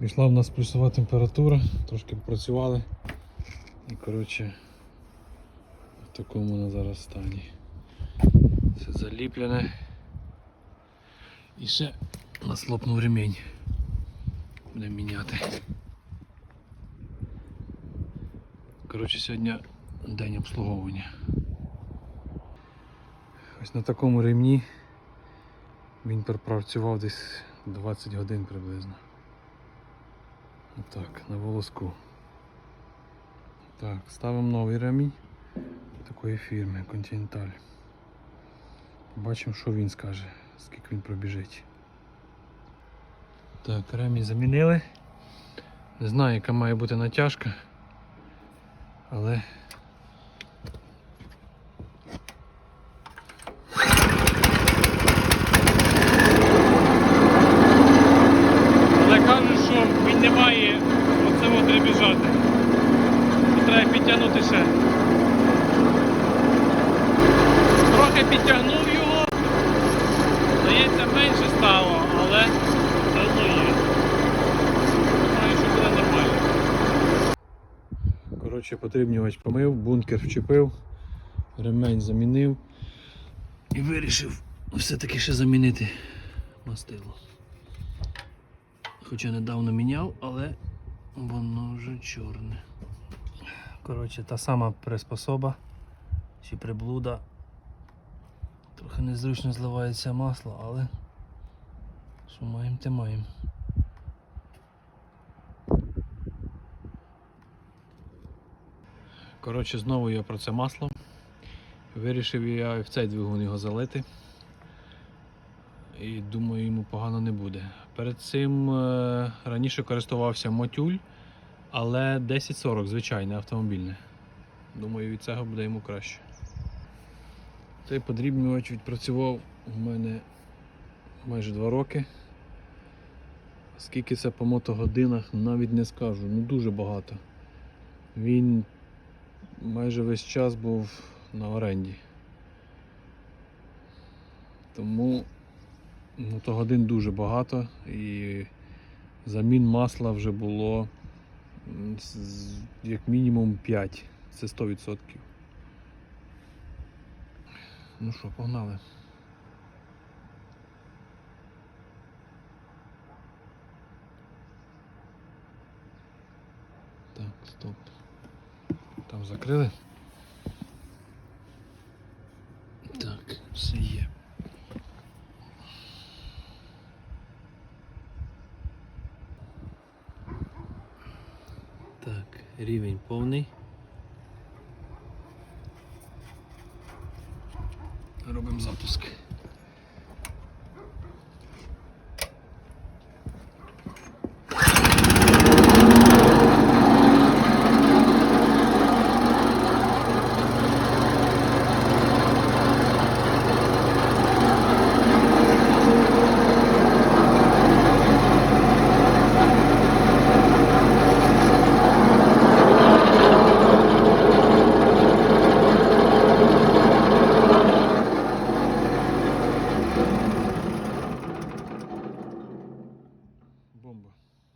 Пішла в нас плюсова температура, трошки попрацювали. І коротше в такому вона зараз стані. Все заліплене. І ще нас лопнув ремінь. Будемо міняти. Коротше, сьогодні день обслуговування. Ось на такому ремні він пропрацював десь 20 годин приблизно. Отак, на волоску. Так, ставимо новий ремінь такої фірми Continental. Бачимо, що він скаже, скільки він пробіжить. Так, ремінь замінили. Не знаю, яка має бути натяжка, Але кажуть, що він не має оце от біжати. Треба підтягнути ще. Трохи підтягнув його. Здається, менше стало, але все одно є. Думаю, що буде нормально. Коротше, потрібнювач помив, бункер вчепив, ремень замінив і вирішив все-таки ще замінити мастило. Хоча недавно міняв, але воно вже чорне. Коротше, та сама приспособа чи приблуда. Трохи незручно зливається масло, але що маємо, те маємо. Коротше, знову я про це масло. Вирішив я в цей двигун його залити. І думаю, йому погано не буде. Перед цим е, раніше користувався мотюль, але 1040 звичайне автомобільне. Думаю, від цього буде йому краще. Цей подрібнювач відпрацював у мене майже 2 роки. Скільки це по мотогодинах, навіть не скажу, ну дуже багато. Він майже весь час був на оренді. Тому мотогодин дуже багато і замін масла вже було як мінімум 5. Це 100%. Ну що, погнали. Так, стоп. Там закрили. Так, все є. Так, рівень повний. Робимо запуск.